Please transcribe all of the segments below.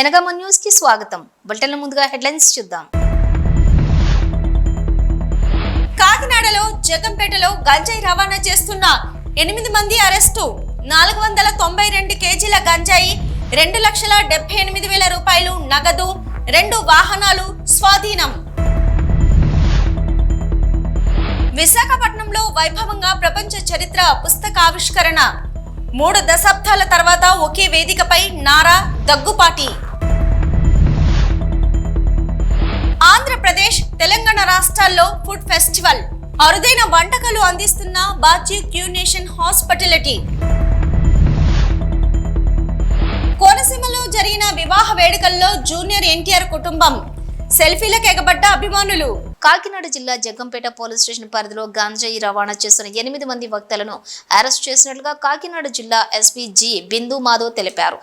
జనగామ న్యూస్కి స్వాగతం. బులెటిన్ ముందుగా హెడ్లైన్స్ చూద్దాం. కాకినాడలో జగంపేటలో గంజాయి రవాణా చేస్తున్న ఎనిమిది మంది అరెస్టు. నాలుగు వందల తొంభై రెండు కేజీల గంజాయి రెండు లక్షల డెబ్బై ఎనిమిది వేల రూపాయలు నగదు రెండు వాహనాలు స్వాధీనం. విశాఖపట్నంలో వైభవంగా ప్రపంచ చరిత్ర పుస్తకావిష్కరణ మూడు దశాబ్దాల తర్వాత ఒకే వేదికపై నారా దగ్గుపాటి. ఆంధ్రప్రదేశ్ తెలంగాణ రాష్ట్రాల్లో ఫుడ్ ఫెస్టివల్. అరుదైన వంటకాలు అందిస్తున్న బాజీ క్యూనేషన్ హాస్పిటాలిటీ. కోనసీమలో జరిగిన వివాహ వేడుకల్లో జూనియర్ ఎన్టీఆర్ కుటుంబం. సెల్ఫీలకు ఎగబడ్డ అభిమానులు. కాకినాడ జిల్లా జగ్గంపేట పోలీస్ స్టేషన్ పరిధిలో గాంజాయి రవాణా చేస్తున్న ఎనిమిది మంది వక్తలను అరెస్ట్ చేసినట్లుగా కాకినాడ జిల్లా ఎస్పీ జి బిందు మాధవ్ తెలిపారు.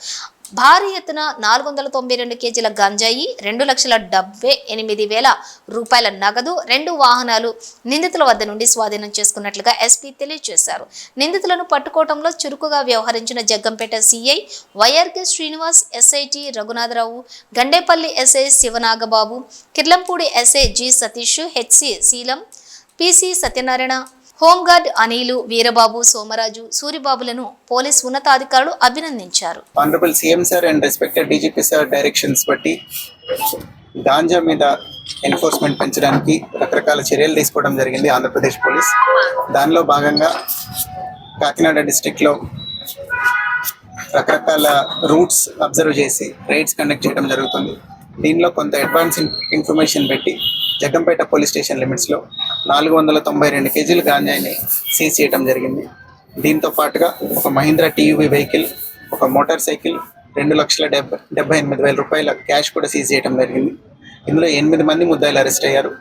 భారీ ఎత్తున నాలుగు వందల తొంభై రెండు కేజీల గంజాయి రెండు లక్షల డెబ్బై ఎనిమిది వేల రూపాయల నగదు రెండు వాహనాలు నిందితుల వద్ద నుండి స్వాధీనం చేసుకున్నట్లుగా ఎస్పీ తెలియజేశారు. నిందితులను పట్టుకోవడంలో చురుకుగా వ్యవహరించిన Jaggampeta CI YRK Srinivas SI T Raghunatharao Gandepalli SI Sivanagababu Kirlampudi SI G Satish HC Seelam PC Satyanarayana home guard Anil Veerababu Somaraju సూరిబాబులను police ఉన్నతాధికారులు అభినందించారు. Honourable CM sir and respected DGP sir directions బట్టి గాంజా మీద enforcement పెంచడానికి రకరకాల చర్యలు తీసుకోవడం జరిగింది Andhra Pradesh police. దానిలో భాగంగా కాకినాడ డిస్టిక్లో రకరకాల రూట్స్ అబ్జర్వ్ చేసి రైడ్స్ కండక్ట్ చేయడం జరుగుతుంది. దీనిలో కొంత అడ్వాన్స్ ఇన్ఫర్మేషన్ పెట్టి జగ్గంపేట పోలీస్ స్టేషన్ లిమిట్స్లో నాలుగు వందల తొంభై రెండు కేజీలు గాంజాయిని సీజ్ చేయడం జరిగింది. దీంతో పాటుగా ఒక మహీంద్రా టీయూవీ వెహికల్ ఒక మోటార్ సైకిల్ రెండు లక్షల డెబ్బై డెబ్బై ఎనిమిది వేల రూపాయల క్యాష్ కూడా సీజ్ చేయడం జరిగింది. ఇందులో ఎనిమిది మంది ముద్దాయిలు అరెస్ట్ అయ్యారు.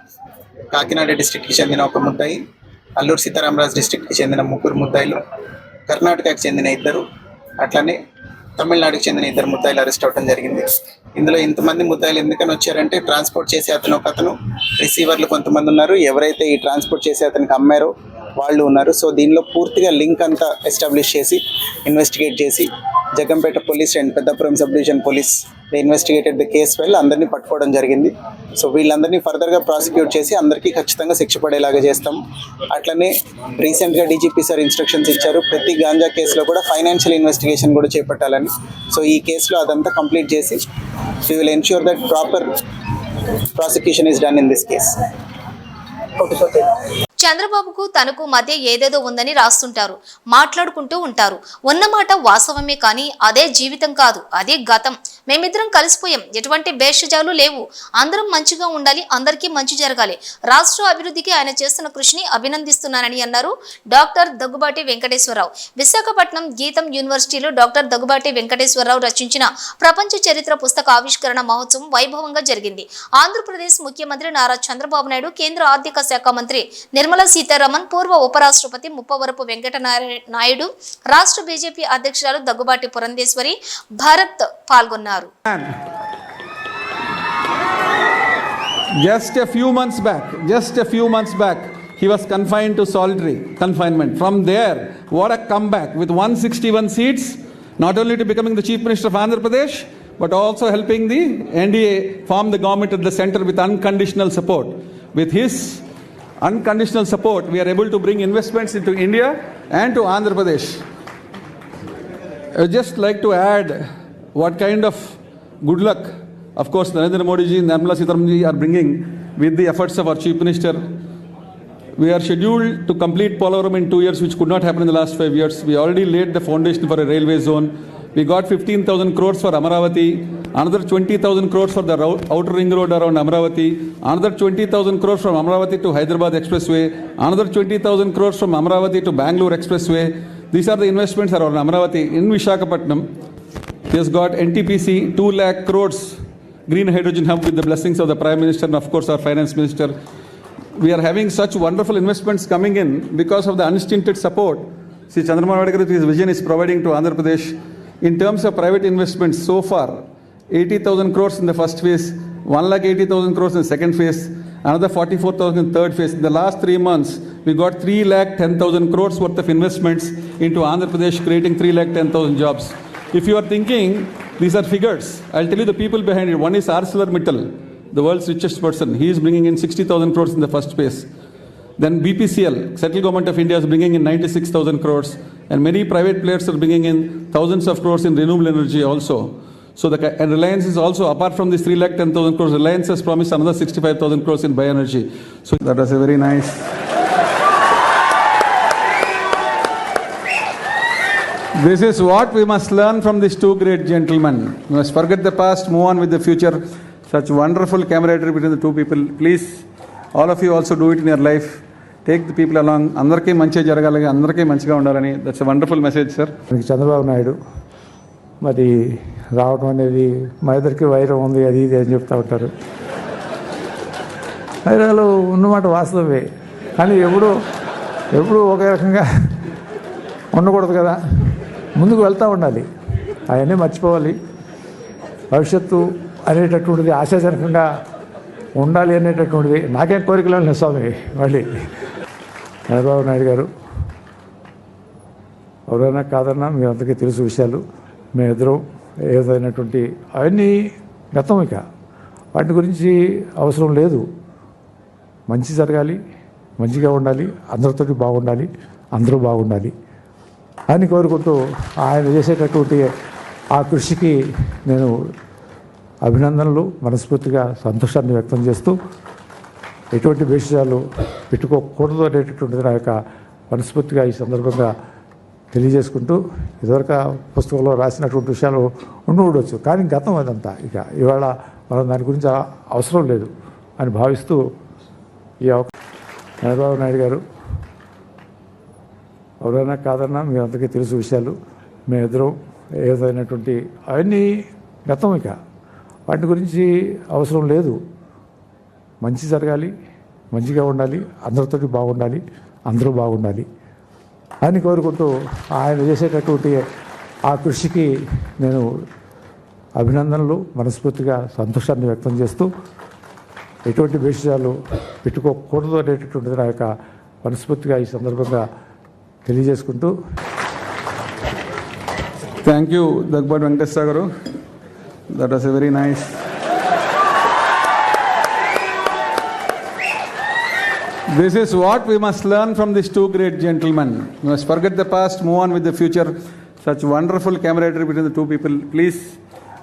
కాకినాడ డిస్టిక్కి చెందిన ఒక ముద్దాయి అల్లూరు సీతారామరాజు డిస్టిక్కి చెందిన ముగ్గురు ముద్దాయిలు కర్ణాటకకు చెందిన ఇద్దరు అట్లనే తమిళనాడుకు చెందిన ఇద్దరు ముద్దాయిలు అరెస్ట్ అవ్వడం జరిగింది. ఇందులో ఇంతమంది ముద్దాయిలు ఎందుకని వచ్చారంటే ట్రాన్స్పోర్ట్ చేసే అతను ఒక అతను రిసీవర్లు కొంతమంది ఉన్నారు. ఎవరైతే ఈ ట్రాన్స్పోర్ట్ చేసే అతనికి అమ్మారో వాళ్ళు ఉన్నారు. సో దీనిలో పూర్తిగా లింక్ అంతా ఎస్టాబ్లిష్ చేసి ఇన్వెస్టిగేట్ చేసి Jaggampeta police and Peddapuram sub division police they investigated the case well అందరినీ పట్టుకోవడం జరిగింది. సో వీళ్ళందరినీ ఫర్దర్గా ప్రాసిక్యూట్ చేసి అందరికీ ఖచ్చితంగా శిక్ష పడేలాగా చేస్తాం. అట్లనే రీసెంట్గా డీజీపీ సార్ ఇన్స్ట్రక్షన్స్ ఇచ్చారు. ప్రతి గాంజా కేసులో కూడా ఫైనాన్షియల్ ఇన్వెస్టిగేషన్ కూడా చేపట్టాలని. సో ఈ కేసులో అదంతా కంప్లీట్ చేసి we will ensure that proper prosecution is done in this case okay sir చంద్రబాబుకు తనకు మధ్య ఏదేదో ఉందని రాస్తుంటారు మాట్లాడుకుంటూ ఉంటారు. ఉన్నమాట వాస్తవమే కానీ అదే జీవితం కాదు అదే గతం. మేమిద్దరం కలిసిపోయాం. ఎటువంటి భేషజాలు లేవు. అందరం మంచిగా ఉండాలి అందరికీ మంచి జరగాలి. రాష్ట్ర అభివృద్ధికి ఆయన చేస్తున్న కృషిని అభినందిస్తున్నానని అన్నారు డాక్టర్ దగ్గుబాటి వెంకటేశ్వరరావు. విశాఖపట్నం గీతం యూనివర్సిటీలో డాక్టర్ దగ్గుబాటి వెంకటేశ్వరరావు రచించిన ప్రపంచ చరిత్ర పుస్తక ఆవిష్కరణ మహోత్సవం వైభవంగా జరిగింది. ఆంధ్రప్రదేశ్ ముఖ్యమంత్రి నారా చంద్రబాబు నాయుడు కేంద్ర ఆర్థిక శాఖ మంత్రి నిర్మలా సీతారామన్ పూర్వ ఉపరాష్ట్రపతి ముప్పవరపు వెంకట నాయుడు రాష్ట్ర బీజేపీ అధ్యక్షురాలు దగ్గుబాటి పురంధేశ్వరి భారత్ పాల్గొన్నారు Just a few months back, just a few months back, he was confined to solitary confinement. From there, what a comeback with 161 seats, not only to becoming the Chief Minister of Andhra Pradesh, but also helping the NDA form the government at the center with unconditional support. With his unconditional support, we are able to bring investments into India and to Andhra Pradesh. I would just like to add what kind of good luck, of course, Narendra Modi ji and Nirmala Sitharaman ji are bringing with the efforts of our Chief Minister. We are scheduled to complete Polavaram in two years, which could not happen in the last five years. We already laid the foundation for a railway zone. We got 15,000 crores for Amaravati, another 20,000 crores for the outer ring road around Amravati, another 20,000 crores from Amravati to Hyderabad Expressway, another 20,000 crores from Amravati to Bangalore Expressway. These are the investments around Amravati. in Vishakhapatnam. He has got NTPC 2 lakh crores green hydrogen hub with the blessings of the Prime Minister and of course our Finance Minister. We are having such wonderful investments coming in because of the unstinted support Naidu with his vision is providing to Andhra Pradesh. In terms of private investments so far, 80,000 crores in the first phase, 1 lakh 80,000 crores in the second phase, another 44,000 in third phase. In the last three months, we got 3 lakh 10,000 crores worth of investments into Andhra Pradesh, creating 3 lakh 10,000 jobs. If you are thinking These are figures. I'll tell you the people behind it. One is ArcelorMittal, the world's richest person. He is bringing in 60,000 crores in the first phase. Then BPCL, Central Government of India is bringing in 96,000 crores, and many private players are bringing in thousands of crores in renewable energy also. So the and Reliance is also apart from this 3 lakh 10,000 crores, Reliance has promised another 65,000 crores in bioenergy. So that was a very nice. This is what we must learn from these two great gentlemen. We must forget the past, move on with the future. Such wonderful camaraderie between the two people. Please, all of you also do it in your life. Take the people along అందరికీ మంచిగా జరగాలి అందరికీ మంచిగా ఉండాలని that's wonderful message sir మనకి చంద్రబాబు నాయుడు మరి రావడం అనేది మా ఇద్దరికి వైరం ఉంది అది ఇది అని చెప్తూ ఉంటారు. వైరాలు ఉన్నమాట వాస్తవమే. కానీ ఎప్పుడు ఎప్పుడు ఒకే రకంగా ఉండకూడదు కదా. ముందుకు వెళ్తూ ఉండాలి. అవన్నీ మర్చిపోవాలి. భవిష్యత్తు అనేటటువంటిది ఆశాజనకంగా ఉండాలి అనేటటువంటిది నాకేం కోరికలు లేదు స్వామి మళ్ళీ. చంద్రబాబు నాయుడు గారు ఎవరైనా కాదన్నా మీ అందరికీ తెలుసు విషయాలు. మేమిద్దరం ఏదైనటువంటి అవన్నీ గతం ఇక. వాటి గురించి అవసరం లేదు. మంచి జరగాలి మంచిగా ఉండాలి అందరితో బాగుండాలి అందరూ బాగుండాలి అని కోరుకుంటూ ఆయన చేసేటటువంటి ఆ కృషికి నేను అభినందనలు మనస్ఫూర్తిగా సంతోషాన్ని వ్యక్తం చేస్తూ ఎటువంటి భేషజాలు పెట్టుకోకూడదు అనేటటువంటిది నా యొక్క మనస్ఫూర్తిగా ఈ సందర్భంగా తెలియజేసుకుంటూ ఇదివరకు పుస్తకంలో రాసినటువంటి విషయాలు ఉండి ఉండొచ్చు. కానీ గతం అదంతా. ఇక ఇవాళ మనం దాని గురించి అవసరం లేదు అని భావిస్తూ ఈ చంద్రబాబు నాయుడు గారు ఎవరైనా కాదన్నా మీ అందరికీ తెలుసు విషయాలు. మేమిద్దరం ఏదైనటువంటి అవన్నీ గతం ఇక. వాటి గురించి అవసరం లేదు. మంచి జరగాలి మంచిగా ఉండాలి అందరితోటి బాగుండాలి అందరూ బాగుండాలి. అని కోరుకుంటూ ఆయన చేసేటటువంటి ఆ కృషికి నేను అభినందనలు మనస్ఫూర్తిగా సంతోషాన్ని వ్యక్తం చేస్తూ ఎటువంటి విషయాలు పెట్టుకోకూడదు అనేటటువంటిది నా యొక్క మనస్ఫూర్తిగా ఈ సందర్భంగా తెలియజేసుకుంటూ. Thank you Daggubati Venkateswara garu. That was a very nice This is what we must learn from these two great gentlemen. We must forget the past, move on with the future. Such wonderful camaraderie between the two people. Please,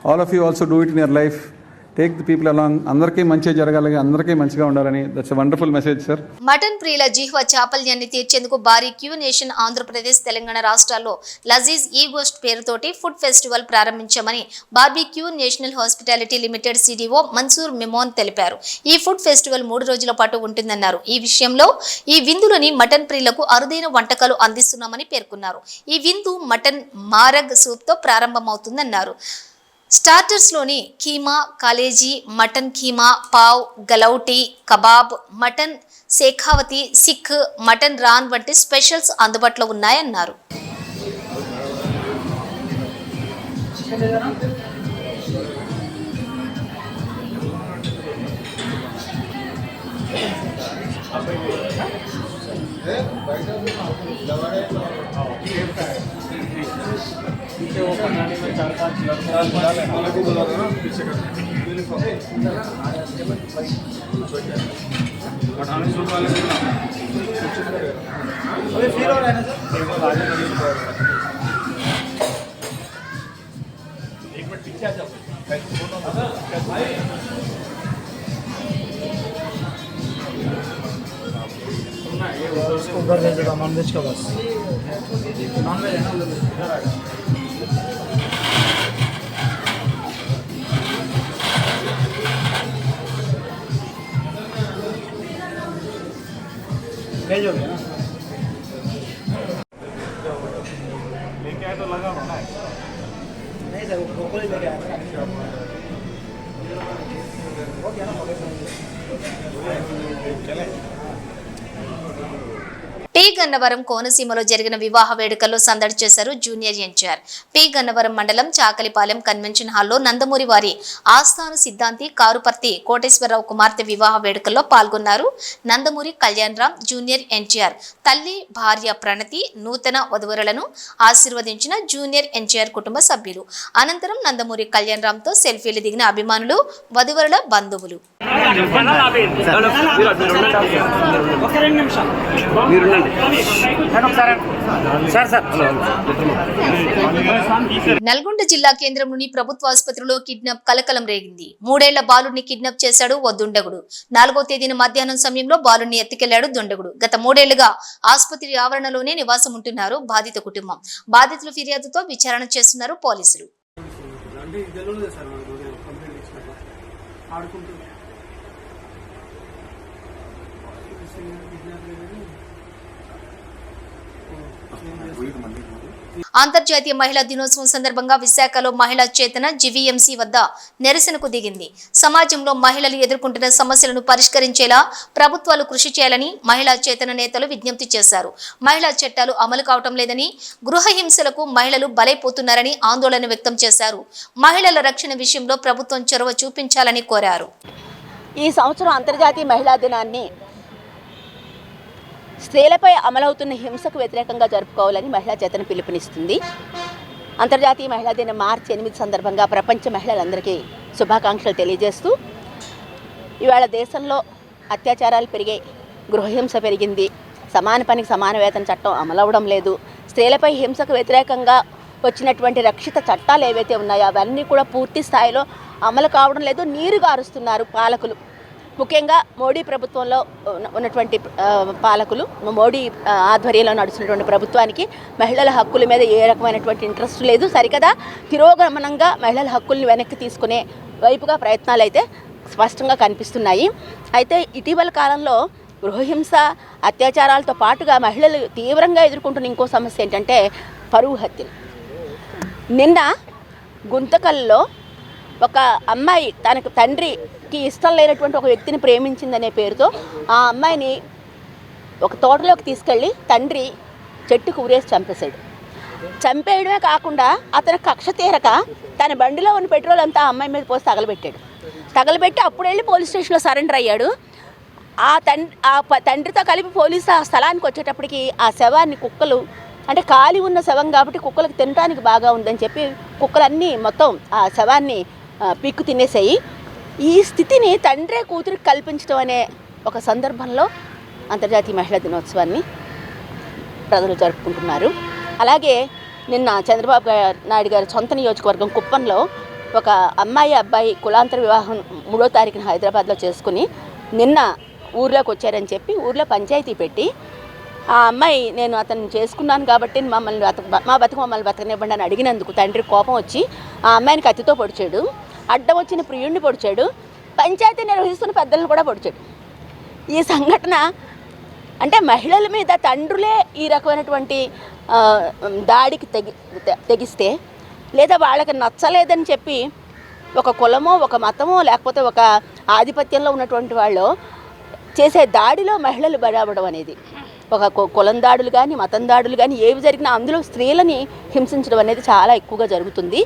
all of you also do it in your life. Take the people along అందరికీ మంచిగా జరగాలి అందరికీ మంచిగా ఉండాలని. That's wonderful message sir mutton ప్రియుల జీహ్వ చాపల్యాన్ని తీర్చేందుకు భారీ క్యూ నేషన్ ఆంధ్రప్రదేశ్ తెలంగాణ రాష్ట్రాల్లో లజీజ్ ఈ గోస్ట్ పేరుతోటి food festival ప్రారంభించామని barbeque nation hospitality limited CDO Mansoor Memon తెలిపారు. ఈ ఫుడ్ ఫెస్టివల్ మూడు రోజుల పాటు ఉంటుందన్నారు. ఈ విషయంలో ఈ విందులోని మటన్ ప్రియులకు అరుదైన వంటకాలు అందిస్తున్నామని పేర్కొన్నారు. ఈ విందు మటన్ మారగ్ సూప్తో ప్రారంభమవుతుందన్నారు. స్టార్టర్స్లోని keema kaleji mutton keema pav galouti kebab mutton Shekhawati seekh mutton raan వంటి స్పెషల్స్ అందుబాటులో ఉన్నాయన్నారు. उधर भेज देगा नॉन वेज का बस नॉन वेज है ना भेज हो गया ना लेके आए तो लगा होना नहीं सर वो ब्रोकोली लेके आया हो गया ना चले టీ పి గన్నవరం కోనసీమలో జరిగిన వివాహ వేడుకల్లో సందడి చేశారు జూనియర్ ఎన్టీఆర్. పి. గన్నవరం మండలం చాకలిపాలెం కన్వెన్షన్ హాల్లో నందమూరి వారి ఆస్థాన సిద్ధాంతి కారుపర్తి కోటేశ్వరరావు కుమార్తె వివాహ వేడుకల్లో పాల్గొన్నారు నందమూరి కళ్యాణ్ రామ్ జూనియర్ ఎన్టీఆర్. తల్లి భార్య ప్రణతి నూతన వధువరులను ఆశీర్వదించిన జూనియర్ ఎన్టీఆర్ కుటుంబ సభ్యులు. అనంతరం నందమూరి కళ్యాణరామ్తో సెల్ఫీలు దిగిన అభిమానులు వధువరుల బంధువులు. ఒక రెండు సార్ సార్ నల్గొండ జిల్లా కేంద్రంలోని ప్రభుత్వ ఆసుపత్రిలో కిడ్నాప్ కలకలం రేగింది. మూడేళ్ళ బాలుడిని కిడ్నాప్ చేశాడు ఓ దుండగుడు. నాలుగో తేదీన మధ్యాహ్నం సమయంలో బాలుడిని ఎత్తుకెళ్ళాడు దుండగుడు. గత మూడేళ్ళుగా ఆసుపత్రి ఆవరణలోనే నివాసం ఉంటున్నారు బాధిత కుటుంబం. బాధితుల ఫిర్యాదుతో విచారణ చేస్తున్నారు పోలీసులు. అంతర్జాతీయ మహిళా దినోత్సవం సందర్భంగా విశాఖలో మహిళా చేతన జివిఎంసీ వద్ద నిరసనకు దిగింది. సమాజంలో మహిళలు ఎదుర్కొంటున్న సమస్యలను పరిష్కరించేలా ప్రభుత్వాలు కృషి చేయాలని మహిళా చేతన నేతలు విజ్ఞప్తి చేశారు. మహిళా చట్టాలు అమలు కావటం లేదని గృహ హింసలకు మహిళలు బలైపోతున్నారని ఆందోళన వ్యక్తం చేశారు. మహిళల రక్షణ విషయంలో ప్రభుత్వం చొరవ చూపించాలని కోరారు. ఈ సంవత్సరం అంతర్జాతీయ మహిళా దినాన్ని స్త్రీలపై అమలవుతున్న హింసకు వ్యతిరేకంగా జరుపుకోవాలని మహిళా చేతన పిలుపునిస్తుంది. అంతర్జాతీయ మహిళా దినం మార్చి ఎనిమిది సందర్భంగా ప్రపంచ మహిళలందరికీ శుభాకాంక్షలు తెలియజేస్తూ ఇవాళ దేశంలో అత్యాచారాలు పెరిగాయి గృహహింస పెరిగింది. సమాన పనికి సమాన వేతన చట్టం అమలవడం లేదు. స్త్రీలపై హింసకు వ్యతిరేకంగా వచ్చినటువంటి రక్షిత చట్టాలు ఏవైతే ఉన్నాయో అవన్నీ కూడా పూర్తి స్థాయిలో అమలు కావడం లేదు. నీరు గారుస్తున్నారు పాలకులు. ముఖ్యంగా మోడీ ప్రభుత్వంలో ఉన్నటువంటి పాలకులు మోడీ ఆధ్వర్యంలో నడుస్తున్నటువంటి ప్రభుత్వానికి మహిళల హక్కుల మీద ఏ రకమైనటువంటి ఇంట్రెస్ట్ లేదు. సరికదా తిరోగమనంగా మహిళల హక్కుల్ని వెనక్కి తీసుకునే వైపుగా ప్రయత్నాలు అయితే స్పష్టంగా కనిపిస్తున్నాయి. అయితే ఇటీవల కాలంలో గృహహింస అత్యాచారాలతో పాటుగా మహిళలు తీవ్రంగా ఎదుర్కొంటున్న ఇంకో సమస్య ఏంటంటే పరువు హత్యలు. నిన్న గుంతకల్లో ఒక అమ్మాయి తనకు తండ్రికి ఇష్టం లేనటువంటి ఒక వ్యక్తిని ప్రేమించిందనే పేరుతో ఆ అమ్మాయిని ఒక తోటలోకి తీసుకెళ్ళి తండ్రి చెట్టుకు ఊరేసి చంపేశాడు. చంపేయడమే కాకుండా అతను కక్ష తీరక తన బండిలో ఉన్న పెట్రోల్ అంతా ఆ అమ్మాయి మీద పోసి తగలబెట్టాడు. తగలబెట్టి అప్పుడు వెళ్ళి పోలీస్ స్టేషన్లో సరెండర్ అయ్యాడు. ఆ తండ్రి ఆ తండ్రితో కలిపి పోలీసు ఆ స్థలానికి వచ్చేటప్పటికి ఆ శవాన్ని కుక్కలు అంటే ఖాళీ ఉన్న శవం కాబట్టి కుక్కలకు తినడానికి బాగా ఉందని చెప్పి కుక్కలన్నీ మొత్తం ఆ శవాన్ని పిక్కు తినేసాయి. ఈ స్థితిని తండ్రే కూతురు కల్పించడం అనే ఒక సందర్భంలో అంతర్జాతీయ మహిళా దినోత్సవాన్ని ప్రజలు జరుపుకుంటున్నారు. అలాగే నిన్న చంద్రబాబు గారు నాయుడు గారి సొంత నియోజకవర్గం కుప్పంలో ఒక అమ్మాయి అబ్బాయి కులాంతర వివాహం మూడో తారీఖున హైదరాబాద్లో చేసుకుని నిన్న ఊర్లోకి వచ్చారని చెప్పి ఊర్లో పంచాయతీ పెట్టి ఆ అమ్మాయి నేను అతను చేసుకున్నాను కాబట్టి మమ్మల్ని బతక మా బతుకు మమ్మల్ని బతకనివ్వండి అని అడిగినందుకు తండ్రి కోపం వచ్చి ఆ అమ్మాయిని కత్తితో పొడిచాడు. అడ్డం వచ్చిన ప్రియుడిని పొడిచాడు. పంచాయతీ నిర్వహిస్తున్న పెద్దలను కూడా పొడిచాడు. ఈ సంఘటన అంటే మహిళల మీద తండ్రులే ఈ రకమైనటువంటి దాడికి తెగి తె- తెగిస్తే లేదా వాళ్ళకి నచ్చలేదని చెప్పి ఒక కులమో ఒక మతమో లేకపోతే ఒక ఆధిపత్యంలో ఉన్నటువంటి వాళ్ళు చేసే దాడిలో మహిళలు బలవడం అనేది. ఒక కులం దాడులు కానీ మతం దాడులు కానీ ఏవి జరిగినా అందులో స్త్రీలని హింసించడం అనేది చాలా ఎక్కువగా జరుగుతుంది.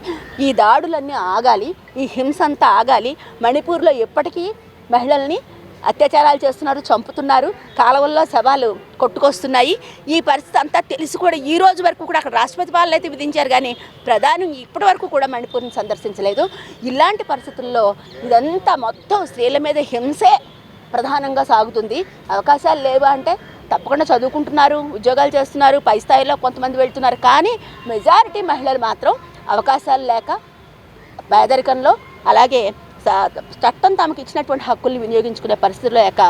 ఈ దాడులన్నీ ఆగాలి ఈ హింస అంతా ఆగాలి. మణిపూర్లో ఎప్పటికీ మహిళల్ని అత్యాచారాలు చేస్తున్నారు చంపుతున్నారు. కాలువల్లో శవాలు కొట్టుకొస్తున్నాయి. ఈ పరిస్థితి అంతా తెలిసి కూడా ఈ రోజు వరకు కూడా అక్కడ రాష్ట్రపతి పాలన అయితే విధించారు కానీ ప్రధాని ఇప్పటి వరకు కూడా మణిపూర్ని సందర్శించలేదు. ఇలాంటి పరిస్థితుల్లో ఇదంతా మొత్తం స్త్రీల మీద హింసే ప్రధానంగా సాగుతుంది. అవకాశాలు లేవా అంటే తప్పకుండా చదువుకుంటున్నారు ఉద్యోగాలు చేస్తున్నారు పై స్థాయిలో కొంతమంది వెళ్తున్నారు. కానీ మెజారిటీ మహిళలు మాత్రం అవకాశాలు లేక పేదరికంలో అలాగే చట్టం తమకు ఇచ్చినటువంటి హక్కుల్ని వినియోగించుకునే పరిస్థితుల్లో యొక్క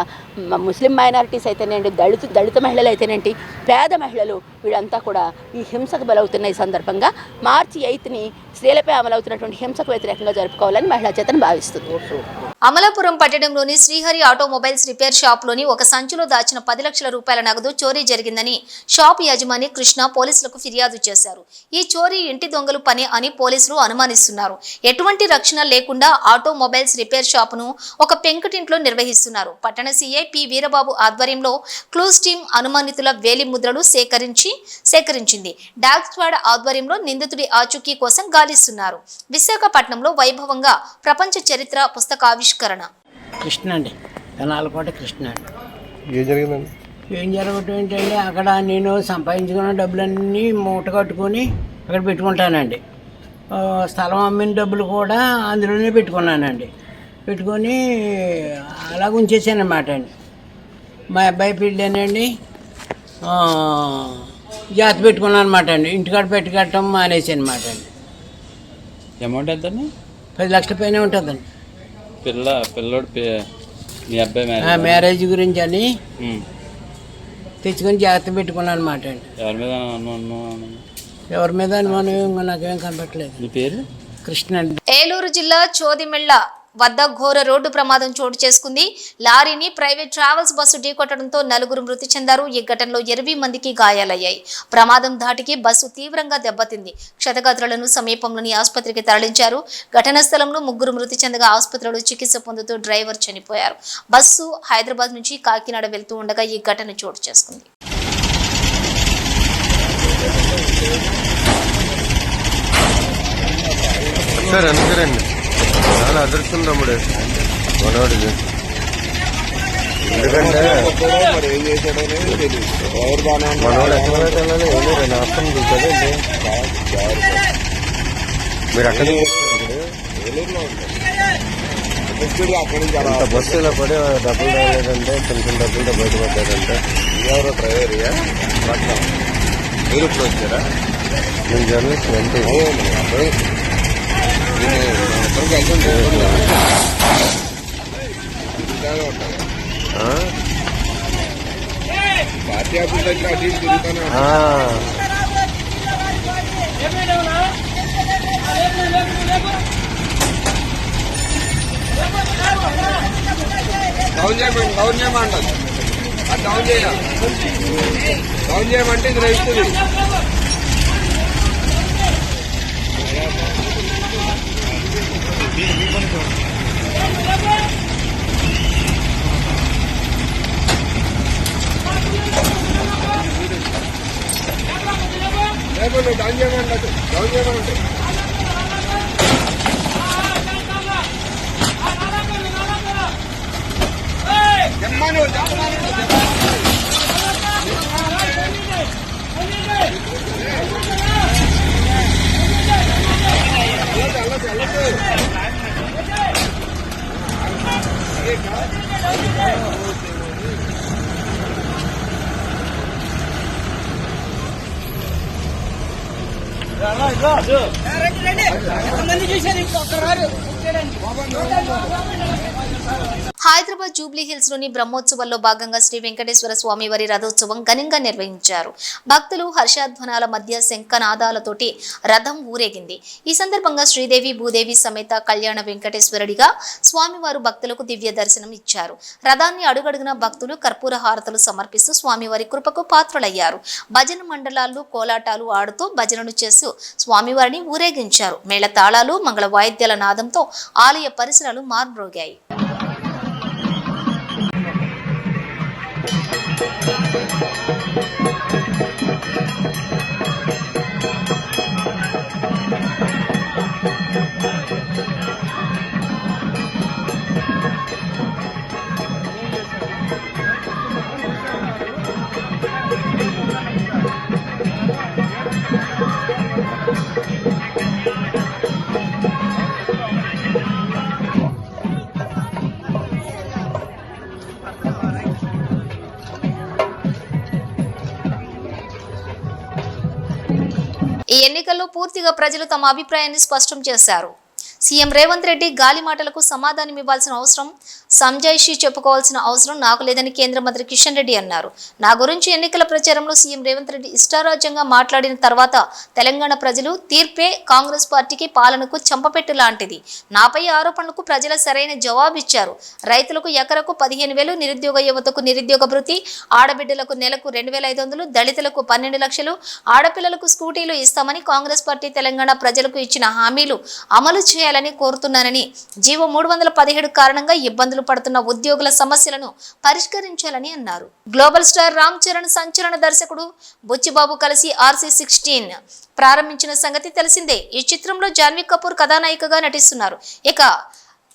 ముస్లిం మైనారిటీస్ అయితేనేంటి దళిత దళిత మహిళలు అయితేనేంటి పేద మహిళలు వీళ్ళంతా కూడా ఈ హింసకు బలవుతున్న ఈ సందర్భంగా మార్చి ఎయిత్ని స్త్రీలపై అమలవుతున్నటువంటి హింసకు వ్యతిరేకంగా జరుపుకోవాలని మహిళా చేతను భావిస్తుంది. అమలాపురం పట్టణంలోని శ్రీహరి ఆటోమొబైల్స్ రిపేర్ షాప్లోని ఒక సంచిలో దాచిన పది లక్షల రూపాయల నగదు చోరీ జరిగిందని షాప్ యజమాని కృష్ణ పోలీసులకు ఫిర్యాదు చేశారు. ఈ చోరీ ఇంటి దొంగలు పని అని పోలీసులు అనుమానిస్తున్నారు. ఎటువంటి రక్షణ లేకుండా ఆటోమొబైల్స్ రిపేర్ షాపును ఒక పెంకుటింట్లో నిర్వహిస్తున్నారు. పట్టణ సీఐ పి వీరబాబు ఆధ్వర్యంలో క్లూస్ టీం అనుమానితుల వేలి ముద్రలు సేకరించి సేకరించింది. డాగ్ స్క్వాడ్ ఆధ్వర్యంలో నిందితుడి ఆచూకీ కోసం గాలిస్తున్నారు. విశాఖపట్నంలో వైభవంగా ప్రపంచ చరిత్ర పుస్తకావి పుస్తకావిష్కరణ కృష్ణ అండి. తెనాలకోట కృష్ణ అండి. ఏం జరిగిందండి? ఏం జరగటం ఏంటంటే అక్కడ నేను సంపాదించుకున్న డబ్బులన్నీ మూట కట్టుకొని అక్కడ పెట్టుకుంటానండి. ఆ, స్థలం అమ్మిన డబ్బులు కూడా అందులోనే పెట్టుకున్నానండి. పెట్టుకొని అలా ఉంచేసాను అన్నమాట అండి. మా అబ్బాయి పెళ్ళానండి. ఆ, జాతి పెట్టుకున్నాను అనమాట అండి. ఇంటికాడ పెట్టుకట్టడం మానేసి అనమాట అండి. అమౌంట్ ఎంత పది లక్షల పైన ఉంటుందండి. పిల్ల పిల్లోడు పి- మీ అబ్బాయి ఆ మ్యారేజ్ గురించి అని. తెచ్చుకొని జాగ్రత్త పెట్టుకున్నాను అనమాట అండి. ఎవరి మీద అనుమానం? ఎవరి మీద అనుమానం ఏం నాకేం కనపట్లేదు మీ పేరు? కృష్ణ ఏలూరు జిల్లా చోదిమెళ్ళ వద్ద ఘోర రోడ్డు ప్రమాదం చోటు చేసుకుంది. లారీని ప్రైవేట్ ట్రావెల్స్ బస్సు ఢీకొట్టడంతో నలుగురు మృతి చెందారు. ఈ ఘటనలో ఇరవై మందికి గాయాలయ్యాయి. ప్రమాదం ధాటికి బస్సు తీవ్రంగా దెబ్బతింది. క్షతగాత్రులను సమీపంలోని ఆసుపత్రికి తరలించారు. ఘటనా స్థలంలో ముగ్గురు మృతి చెందగా ఆసుపత్రిలో చికిత్స పొందుతూ డ్రైవర్ చనిపోయారు. బస్సు హైదరాబాద్ నుంచి కాకినాడ వెళ్తూ ఉండగా ఈ ఘటన చోటు చేసుకుంది. సరే అందుకేనండి చాలా అదృష్టం తమ్ముడు. మనవాడిది ఎందుకంటే మనోడు ఎక్కడైతే వెళ్ళాలి ఏమో రెండు ఆప్షన్ చూసారు మీరు అక్కడ అంత బస్సు ఇలా పడి డబ్బులు రాలేదంటే చిన్న చిన్న డబ్బులతో బయటపడ్డారంటే ఎవరో డ్రైవర్ మీరు ఇప్పుడు వచ్చారా? నేను జర్నలిస్ట్ అంటే డౌన్ చేయమండి డౌన్ చేయమంటారు అది డౌన్ చేయాలి డౌన్ చేయమంటే ఇది రైతుంది లేకపోతే డౌన్ చేయమంటారు どうもありがとうございました。హైదరాబాద్ జూబ్లీ హిల్స్లోని బ్రహ్మోత్సవాల్లో భాగంగా శ్రీ వెంకటేశ్వర స్వామి వారి రథోత్సవం ఘనంగా నిర్వహించారు. భక్తులు హర్షాధ్వనాల మధ్య శంఖనాదాలతోటి రథం ఊరేగింది. ఈ సందర్భంగా శ్రీదేవి భూదేవి సమేత కళ్యాణ వెంకటేశ్వరుడిగా స్వామివారు భక్తులకు దివ్య దర్శనం ఇచ్చారు. రథాన్ని అడుగడుగున భక్తులు కర్పూర హారతలు సమర్పిస్తూ స్వామివారి కృపకు పాత్రులయ్యారు. భజన మండలాలు కోలాటాలు ఆడుతూ భజనలు చేస్తూ స్వామివారిని ఊరేగించారు. మేళ తాళాలు మంగళ వాయిద్యాల నాదంతో ఆలయ పరిసరాలు మార్మ్రోగాయి ఈ పూర్తిగా ప్రజలు తమ అభిప్రాయాన్ని స్పష్టం చేశారు. సీఎం రేవంత్ రెడ్డి గాలి మాటలకు సమాధానం ఇవ్వాల్సిన అవసరం సంజాయిషి చెప్పుకోవాల్సిన అవసరం నాకు లేదని కేంద్ర మంత్రి కిషన్ రెడ్డి అన్నారు. నా గురించి ఎన్నికల ప్రచారంలో సీఎం రేవంత్ రెడ్డి ఇష్టారాజ్యంగా మాట్లాడిన తర్వాత తెలంగాణ ప్రజలు తీర్పే కాంగ్రెస్ పార్టీకి పాలనకు చంపపెట్టు లాంటిది. నాపై ఆరోపణలకు ప్రజల సరైన జవాబు ఇచ్చారు రైతులకు ఎకరకు పదిహేను వేలు నిరుద్యోగ యువతకు నిరుద్యోగ భృతి ఆడబిడ్డలకు నెలకు రెండు వేల ఐదు వందలు దళితులకు పన్నెండు లక్షలు ఆడపిల్లలకు స్కూటీలు ఇస్తామని కాంగ్రెస్ పార్టీ తెలంగాణ ప్రజలకు ఇచ్చిన హామీలు అమలు చేయాలని కోరుతున్నానని జీవో మూడు వందల పదిహేడు కారణంగా ఇబ్బందులు పడుతున్న ఉద్యోగుల సమస్యలను పరిష్కరించాలని అన్నారు. గ్లోబల్ స్టార్ రామ్ చరణ్ సంచలన దర్శకుడు బుచ్చిబాబు కలిసి ఆర్సీ సిక్స్టీన్ ప్రారంభించిన సంగతి తెలిసిందే. ఈ చిత్రంలో జాన్వీ కపూర్ కథానాయికగా నటిస్తున్నారు. ఇక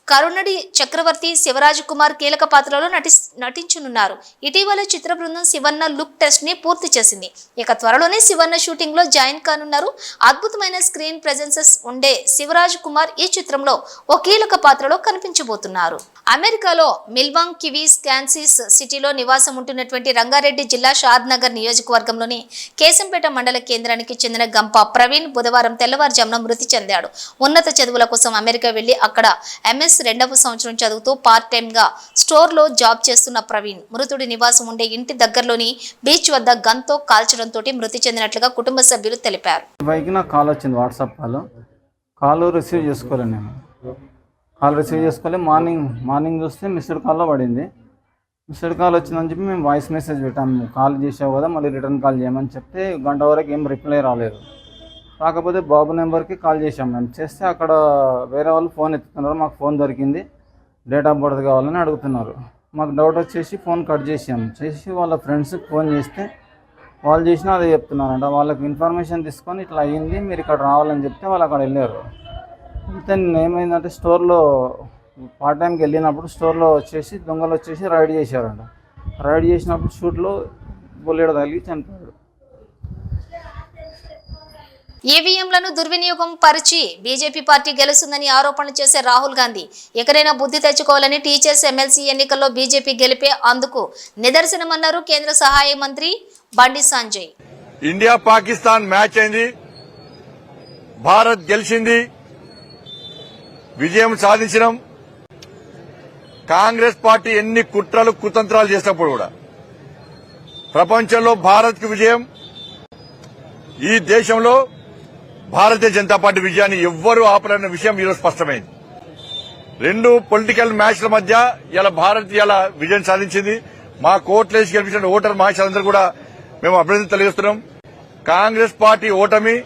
కరుణడి చక్రవర్తి శివరాజ్ కుమార్ కీలక పాత్రలో నటి నటించనున్నారు. ఇటీవల చిత్ర బృందం శివన్న లుక్ టెస్ట్ని పూర్తి చేసింది. ఇక త్వరలోనే శివన్న షూటింగ్లో జాయిన్ కానున్నారు. అద్భుతమైన స్క్రీన్ ప్రెజెన్సెస్ ఉండే శివరాజ్ కుమార్ ఈ చిత్రంలో ఓ కీలక పాత్రలో కనిపించబోతున్నారు. అమెరికాలో మిల్వాంగ్ కివీస్ క్యాన్సిస్ సిటీలో నివాసం ఉంటున్నటువంటి రంగారెడ్డి జిల్లా షాద్ నగర్ నియోజకవర్గంలోని కేశంపేట మండల కేంద్రానికి చెందిన గంప ప్రవీణ్ బుధవారం తెల్లవారుజామున మృతి చెందాడు. ఉన్నత చదువుల కోసం అమెరికా వెళ్ళి అక్కడ ఎంఎస్ రెండవ సంవత్సరం చదువుతూ పార్ట్ టైం గా స్టోర్లో జాబ్ చేస్తున్న ప్రవీణ్. మృతుడి నివాసం ఉండే ఇంటి దగ్గరలోని బీచ్ వద్ద గన్తో కాల్చడంతో మృతి చెందినట్లుగా కుటుంబ సభ్యులు తెలిపారు. పైకి నాకు కాల్ వచ్చింది వాట్సాప్ కాల్. కాల్ రిసీవ్ చేసుకోలేదు నేను. కాల్ రిసీవ్ చేసుకోలే. మార్నింగ్ మార్నింగ్ చూస్తే మిస్డ్ కాల్లో పడింది. మిస్డ్ కాల్ వచ్చిందని చెప్పి మేము వాయిస్ మెసేజ్ పెట్టాము. కాల్ చేసావు కదా మళ్ళీ రిటర్న్ కాల్ చేయమని చెప్తే గంట వరకు ఏం రిప్లై రాలేదు. కాకపోతే బాబు నెంబర్కి కాల్ చేసాం మేము. చేస్తే అక్కడ వేరే వాళ్ళు ఫోన్ ఎత్తుతున్నారు. మాకు ఫోన్ దొరికింది. డేట్ ఆఫ్ బర్త్ కావాలని అడుగుతున్నారు. మాకు డౌట్ వచ్చేసి ఫోన్ కట్ చేసాం చేసి వాళ్ళ ఫ్రెండ్స్కి ఫోన్ చేస్తే వాళ్ళు చేసినా అదే చెప్తున్నారంట. వాళ్ళకి ఇన్ఫర్మేషన్ తీసుకొని ఇట్లా అయ్యింది. మీరు ఇక్కడ రావాలని చెప్తే వాళ్ళు అక్కడ వెళ్ళారు. అయితే నేను ఏమైందంటే స్టోర్లో పార్ట్ టైంకి వెళ్ళినప్పుడు స్టోర్లో వచ్చేసి దొంగలు వచ్చేసి రైడ్ చేశారంట. రైడ్ చేసినప్పుడు షూట్లో బుల్లెడ తగిలి చనిపోయాడు. ఈవీఎంలను దుర్వినియోగం పరిచి బీజేపీ పార్టీ గెలుస్తుందని ఆరోపణలు చేసే రాహుల్ గాంధీ ఎక్కడైనా బుద్ధి తెచ్చుకోవాలని టీచర్స్ ఎమ్మెల్సీ ఎన్నికల్లో బీజేపీ గెలిపే అందుకు నిదర్శనమన్నారు కేంద్ర సహాయ మంత్రి బండి సంజయ్. ఇండియా పాకిస్తాన్ మ్యాచ్ అయింది. భారత్ గెలిచింది. విజయం సాధించడం కాంగ్రెస్ పార్టీ ఎన్ని కుట్రలు కుతంత్రాలు చేసినప్పుడు కూడా ప్రపంచంలో భారత్ విజయం. ఈ దేశంలో భారతీయ జనతా పార్టీ విజయాన్ని ఎవ్వరూ ఆపలేని విషయం ఈరోజు స్పష్టమైంది. రెండు పొలిటికల్ మ్యాచ్ల మధ్య ఇలా భారత్ ఇలా విజయం సాధించింది. మా కోర్టులేసి గెలిపించిన ఓటర్ మహాశాలందరూ కూడా మేము అభినందన తెలియజేస్తున్నాం. కాంగ్రెస్ పార్టీ ఓటమి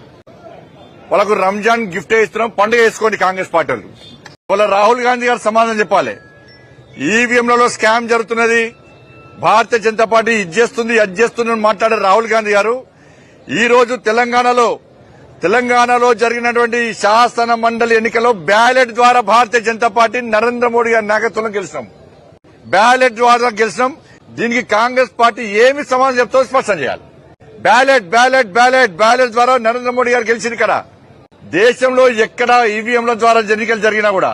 వాళ్ళకు రంజాన్ గిఫ్ట్ ఇస్తున్నాం. పండుగ వేసుకోండి కాంగ్రెస్ పార్టీ వాళ్ళు. వాళ్ళ రాహుల్ గాంధీ గారు సమాధానం చెప్పాలి. ఈవీఎంలలో స్కామ్ జరుగుతున్నది. భారతీయ జనతా పార్టీ ఇది చేస్తుంది అది చేస్తుంది అని మాట్లాడారు రాహుల్ గాంధీ గారు. ఈ రోజు తెలంగాణలో తెలంగాణలో జరిగినటువంటి శాసన మండలి ఎన్నికల్లో బ్యాలెట్ ద్వారా భారతీయ జనతా పార్టీ నరేంద్ర మోడీ గారి నాయకత్వంలో గెలిచినాం. బ్యాలెట్ ద్వారా గెలిచినాం. దీనికి కాంగ్రెస్ పార్టీ ఏమి సమాధానం చెప్తో స్పష్టం చేయాలి. బ్యాలెట్ బ్యాలెట్ బ్యాలెట్ బ్యాలెట్ ద్వారా నరేంద్ర మోడీ గారు గెలిచింది కదా దేశంలో ఎక్కడ ఈవీఎంల ద్వారా ఎన్నికలు జరిగినా కూడా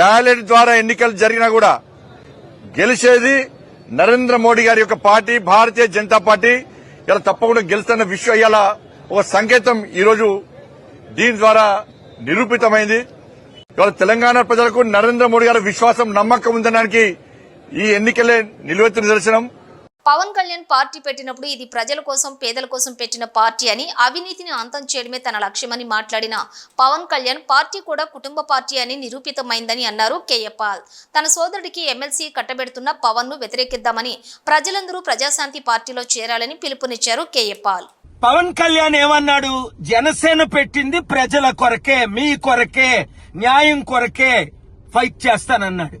బ్యాలెట్ ద్వారా ఎన్నికలు జరిగినా కూడా గెలిచేది నరేంద్ర మోడీ గారి యొక్క పార్టీ భారతీయ జనతా పార్టీ. ఇలా తప్పకుండా గెలుస్తున్న విషయం ఇలా ఒక సంకేతం ఈరోజు దీని ద్వారా నిరూపితమైంది. ఇవాళ తెలంగాణ ప్రజలకు నరేంద్ర మోడీ గారి విశ్వాసం నమ్మకం ఉందనడానికి ఈ ఎన్నికలే నిలువెత్తు నిదర్శనం. పవన్ కళ్యాణ్ పార్టీ పెట్టినప్పుడు ఇది ప్రజల కోసం పేదల కోసం పెట్టిన పార్టీ అని అవినీతిని అంతం చేయడమే తన లక్ష్యమని మాట్లాడిన పవన్ కళ్యాణ్ పార్టీ కూడా కుటుంబ పార్టీ అని నిరూపితమైందని అన్నారు కేఎపాల్ తన సోదరుడికి ఎమ్మెల్సీ కట్టబెడుతున్న పవన్ను వ్యతిరేకిద్దామని ప్రజలందరూ ప్రజాశాంతి పార్టీలో చేరాలని పిలుపునిచ్చారు కేఎపాల్ పవన్ కళ్యాణ్ ఏమన్నాడు? జనసేన పెట్టింది ప్రజల కొరకే మీ కొరకే న్యాయం కొరకే ఫైట్ చేస్తానన్నాడు.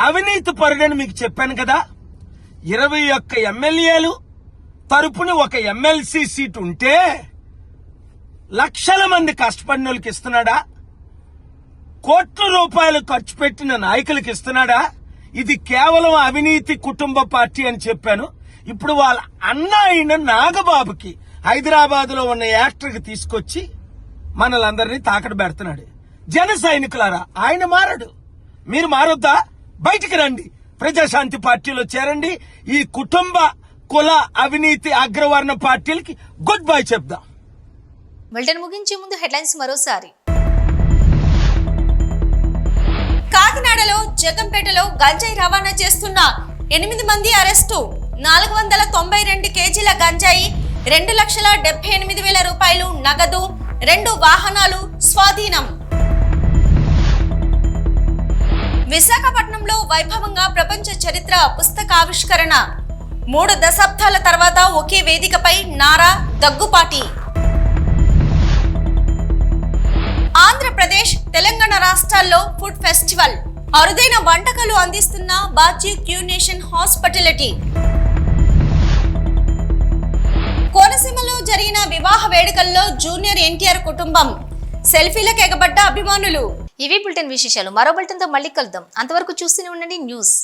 అవినీతి పరుడని మీకు చెప్పాను కదా? ఇరవై ఒక్క ఎమ్మెల్యేలు తరపున ఒక ఎమ్మెల్సీ సీట్ ఉంటే లక్షల మంది కష్టపడిన వాళ్ళకి ఇస్తున్నాడా? కోట్ల రూపాయలు ఖర్చు పెట్టిన నాయకులకు ఇస్తున్నాడా? ఇది కేవలం అవినీతి కుటుంబ పార్టీ అని చెప్పాను. ఇప్పుడు వాళ్ళ అన్న అయిన నాగబాబుకి హైదరాబాద్లో ఉన్న యాక్టర్కి తీసుకొచ్చి మనలందరినీ తాకడ పెడుతున్నాడు. జన సైనికులారా ఆయన మారడు. మీరు మారొద్దా? బయటికి రండి. ప్రజాశాంతి పార్టీలో చేరండి. ఈ కుటుంబ కుల అవినీతి అగ్రవర్ణ పార్టీలకి గుడ్ బై చెప్దాం. బులెటిన్ ముగించే ముందు హెడ్లైన్స్ మరోసారి. కాకినాడలో జగంపేటలో గంజాయి రవాణా చేస్తున్న ఎనిమిది మంది అరెస్టు. నాలుగు వందల తొంభై రెండు కేజీల గంజాయి రెండు లక్షల డెబ్బై ఎనిమిది వేల రూపాయలు నగదు రెండు వాహనాలు స్వాధీనం. విశాఖపట్నంలో వైభవంగా ప్రపంచ చరిత్ర పుస్తకావిష్కరణ. మూడు దశాబ్దాల తర్వాత ఒకే వేదికపై నారా దగ్గుపాటి. ఆంధ్రప్రదేశ్ తెలంగాణ రాష్ట్రాల్లో ఫుడ్ ఫెస్టివల్. అరుదైన వంటకాలు అందిస్తున్న బాజీ క్యూనేషన్ హాస్పిటాలిటీ. కోనసీమలో జరిగిన వివాహ వేడుకల్లో జూనియర్ ఎన్టీఆర్ కుటుంబం. సెల్ఫీలకు ఎగబడ్డ అభిమానులు. ఇవి బులెటిన్ విశేషాలు. మరో బులెటిన్తో మళ్ళీ కలుద్దాం. అంతవరకు చూస్తూనే ఉండండి న్యూస్.